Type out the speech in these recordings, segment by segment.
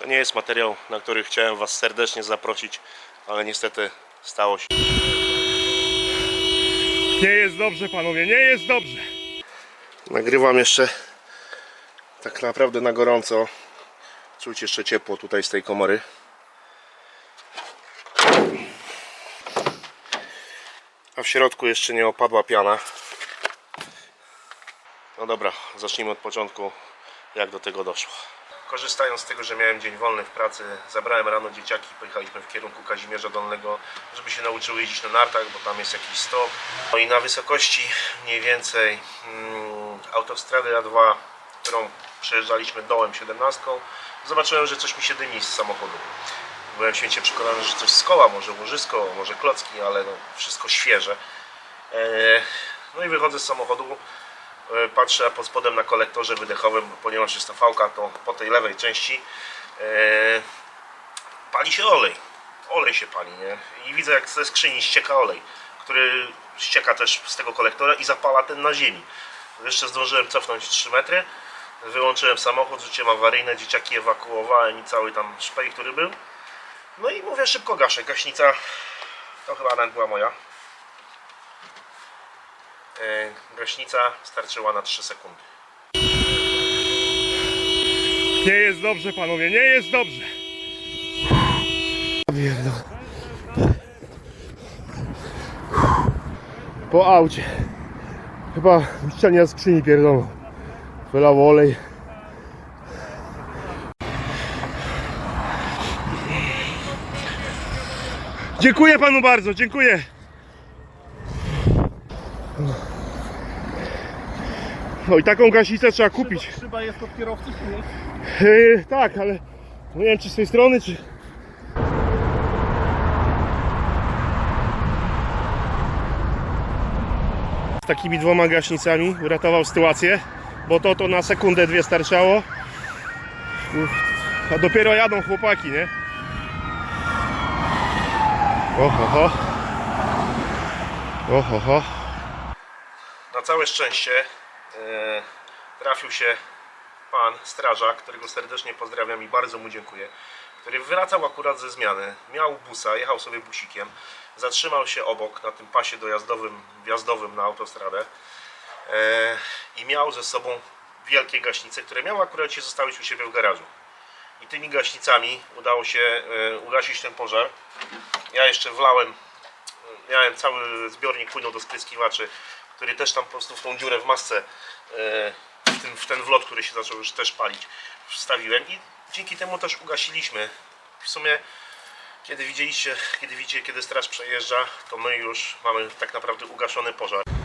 To nie jest materiał, na który chciałem Was serdecznie zaprosić, ale niestety stało się. Nie jest dobrze, panowie, nie jest dobrze. Nagrywam jeszcze tak naprawdę na gorąco. Czuć jeszcze ciepło tutaj z tej komory. A w środku jeszcze nie opadła piana. No dobra, zacznijmy od początku, jak do tego doszło. Korzystając z tego, że miałem dzień wolny w pracy, zabrałem rano dzieciaki, pojechaliśmy w kierunku Kazimierza Dolnego, żeby się nauczyły jeździć na nartach, bo tam jest jakiś stok. No i na wysokości mniej więcej mm, autostrady A2, którą przejeżdżaliśmy dołem 17, zobaczyłem, że coś mi się dymi z samochodu. Byłem święcie przekonany, że coś z koła, może łożysko, może klocki, ale no, wszystko świeże. Eee, No i wychodzę z samochodu, patrzę pod spodem na kolektorze wydechowym, ponieważ jest to fałka, to po tej lewej części e, pali się olej. Olej się pali, nie? I widzę jak ze skrzyni ścieka olej, który ścieka też z tego kolektora i zapala ten na ziemi. Jeszcze zdążyłem cofnąć 3 metry, wyłączyłem samochód, rzuciłem awaryjne, dzieciaki ewakuowałem i cały tam szpej, który był. No i mówię szybko gaszę, gaśnica to chyba nawet była moja. E, gaśnica starczyła na 3 sekundy. Nie jest dobrze, panowie, nie jest dobrze. Po aucie. Chyba uszczelnia skrzyni pierdolą. Wylało olej. Dziękuję panu bardzo, dziękuję. No i taką gaśnicę trzeba kupić. Szyba jest od kierowcy, czy nie? Yy, tak, ale nie wiem czy z tej strony, czy... Z takimi dwoma gaśnicami uratował sytuację, bo to to na sekundę dwie starczało. A dopiero jadą chłopaki, nie? Oho, ho. Oho, ho. Na całe szczęście trafił się pan strażak, którego serdecznie pozdrawiam i bardzo mu dziękuję, który wracał akurat ze zmiany, miał busa, jechał sobie busikiem, zatrzymał się obok na tym pasie dojazdowym, wjazdowym na autostradę e, i miał ze sobą wielkie gaśnice, które miał akurat się zostawić u siebie w garażu. I tymi gaśnicami udało się e, ugasić ten pożar. Ja jeszcze wlałem miałem cały zbiornik płynu do spryskiwaczy, który też tam po prostu w tą dziurę w masce, e, w ten, w ten wlot, który się zaczął już też palić, wstawiłem i dzięki temu też ugasiliśmy. W sumie, kiedy widzieliście, kiedy widzicie, kiedy straż przejeżdża, to my już mamy tak naprawdę ugaszony pożar.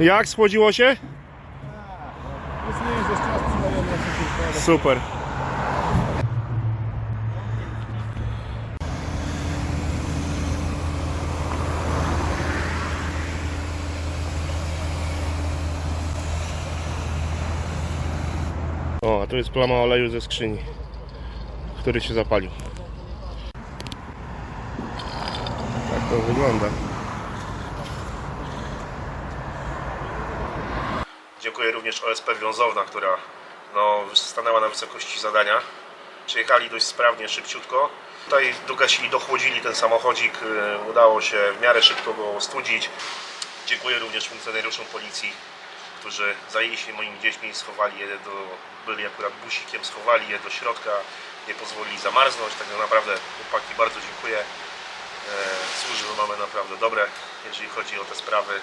Jak schłodziło się? Super. O, a tu jest plama oleju ze skrzyni, który się zapalił. Tak to wygląda. Dziękuję również OSP Wiązowna, która no, stanęła na wysokości zadania. Przyjechali dość sprawnie, szybciutko. Tutaj dogasili, dochłodzili ten samochodzik. y, Udało się w miarę szybko go ostudzić. Dziękuję również funkcjonariuszom policji, którzy zajęli się moimi dziećmi, schowali je do, byli akurat busikiem, schowali je do środka, nie pozwolili zamarznąć. Tak naprawdę chłopaki bardzo dziękuję. E, Służby mamy naprawdę dobre, jeżeli chodzi o te sprawy.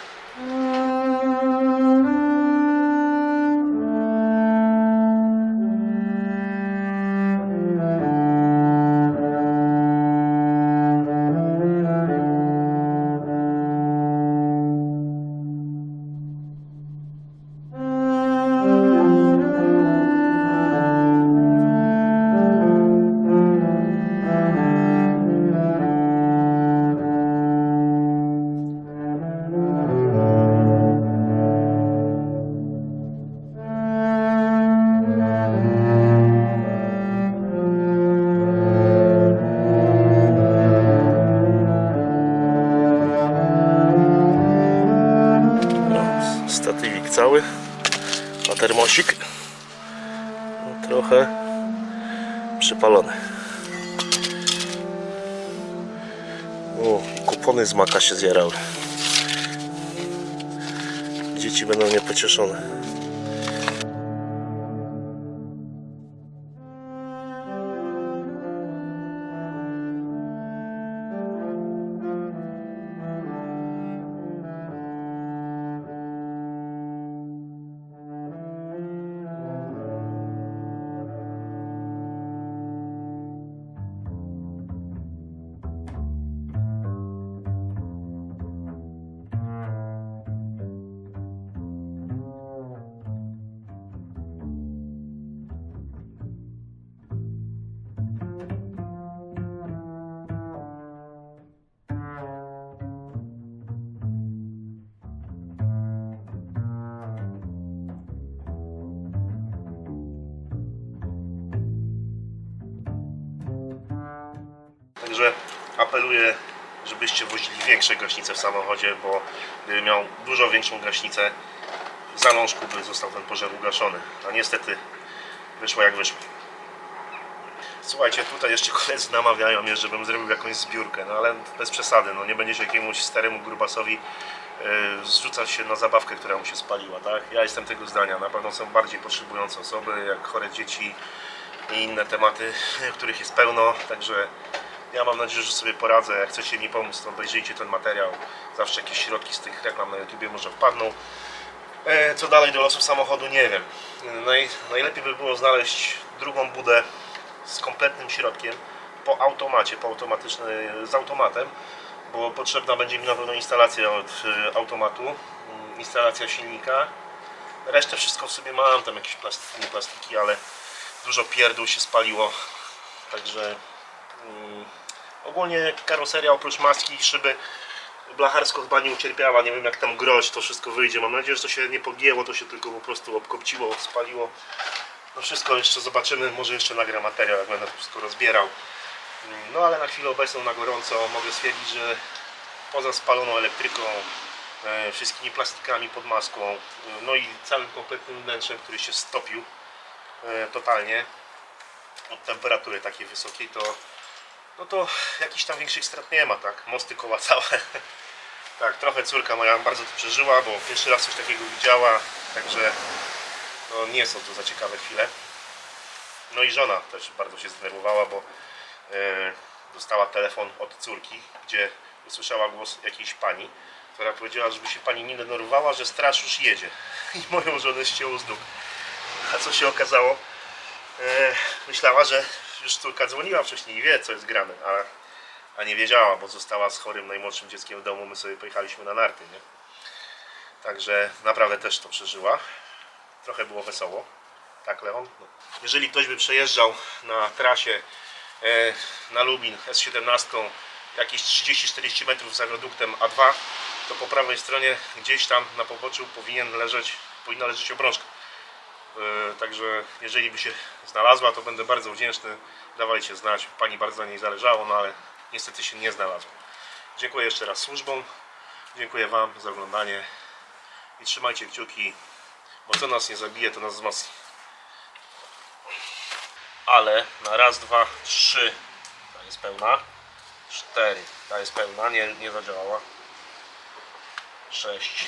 Trochę przypalony. O, kupony z maka się zjarały. Dzieci będą niepocieszone. Także apeluję, żebyście wozili większe gaśnice w samochodzie, bo gdyby miał dużo większą gaśnicę, w zalążku by został ten pożar ugaszony. A niestety wyszło jak wyszło. Słuchajcie, tutaj jeszcze koledzy namawiają mnie, żebym zrobił jakąś zbiórkę, no ale bez przesady, no nie będzie się jakiemuś staremu grubasowi yy, zrzucać się na zabawkę, która mu się spaliła, tak? Ja jestem tego zdania, na pewno są bardziej potrzebujące osoby, jak chore dzieci i inne tematy, których jest pełno, także ja mam nadzieję, że sobie poradzę. Jak chcecie mi pomóc, to obejrzyjcie ten materiał. Zawsze jakieś środki z tych reklam na YouTubie może wpadną. E, Co dalej do losów samochodu, nie wiem. Naj, najlepiej by było znaleźć drugą budę z kompletnym środkiem po automacie, po automatyczny, z automatem, bo potrzebna będzie mi na pewno instalacja od e, automatu, mm, instalacja silnika. Resztę wszystko w sobie mam, tam jakieś plastiki, plastiki, ale dużo pierdół się spaliło, także ogólnie karoseria oprócz maski i szyby blacharsko chyba nie ucierpiała, nie wiem jak tam groź, to wszystko wyjdzie, mam nadzieję, że to się nie pogięło, to się tylko po prostu obkopciło, spaliło no wszystko jeszcze zobaczymy, może jeszcze nagram materiał, jak będę to wszystko rozbierał. Mm, no ale na chwilę obecną na gorąco mogę stwierdzić, że poza spaloną elektryką e, wszystkimi plastikami pod maską e, no i całym kompletnym wnętrzem, który się stopił e, totalnie od temperatury takiej wysokiej, to no to jakichś tam większych strat nie ma, tak? Mosty koła całe. tak, trochę córka moja bardzo to przeżyła, bo pierwszy raz coś takiego widziała, także no nie są to za ciekawe chwile. No i żona też bardzo się zdenerwowała, bo e, dostała telefon od córki, gdzie usłyszała głos jakiejś pani, która powiedziała, żeby się pani nie denerwowała, że straż już jedzie. I moją żonę ścięło z nóg. A co się okazało? E, myślała, że już córka dzwoniła wcześniej i wie, co jest grane, a, a nie wiedziała, bo została z chorym najmłodszym dzieckiem w domu. My sobie pojechaliśmy na narty, nie? Także naprawdę też to przeżyła. Trochę było wesoło. Tak, Leon? No. Jeżeli ktoś by przejeżdżał na trasie e, na Lubin S17 jakieś 30-40 metrów za wiaduktem A2, to po prawej stronie gdzieś tam na poboczu powinien leżeć, powinna leżeć obrączka. E, Także jeżeli by się znalazła, to będę bardzo wdzięczny. Dawajcie znać. Pani bardzo na niej zależało, no ale niestety się nie znalazła. Dziękuję jeszcze raz służbom. Dziękuję Wam za oglądanie. I trzymajcie kciuki, bo co nas nie zabije, to nas wzmocni. Ale na raz, dwa, trzy. Ta jest pełna. Cztery. Ta jest pełna, nie, nie zadziałała. Sześć.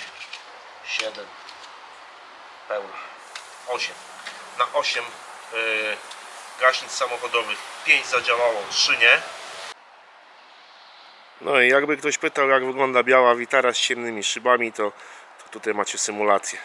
Siedem pełna 8 na 8 yy, gaśnic samochodowych. 5 zadziałało, 3 nie. No i jakby ktoś pytał jak wygląda biała witara z ciemnymi szybami to, to tutaj macie symulację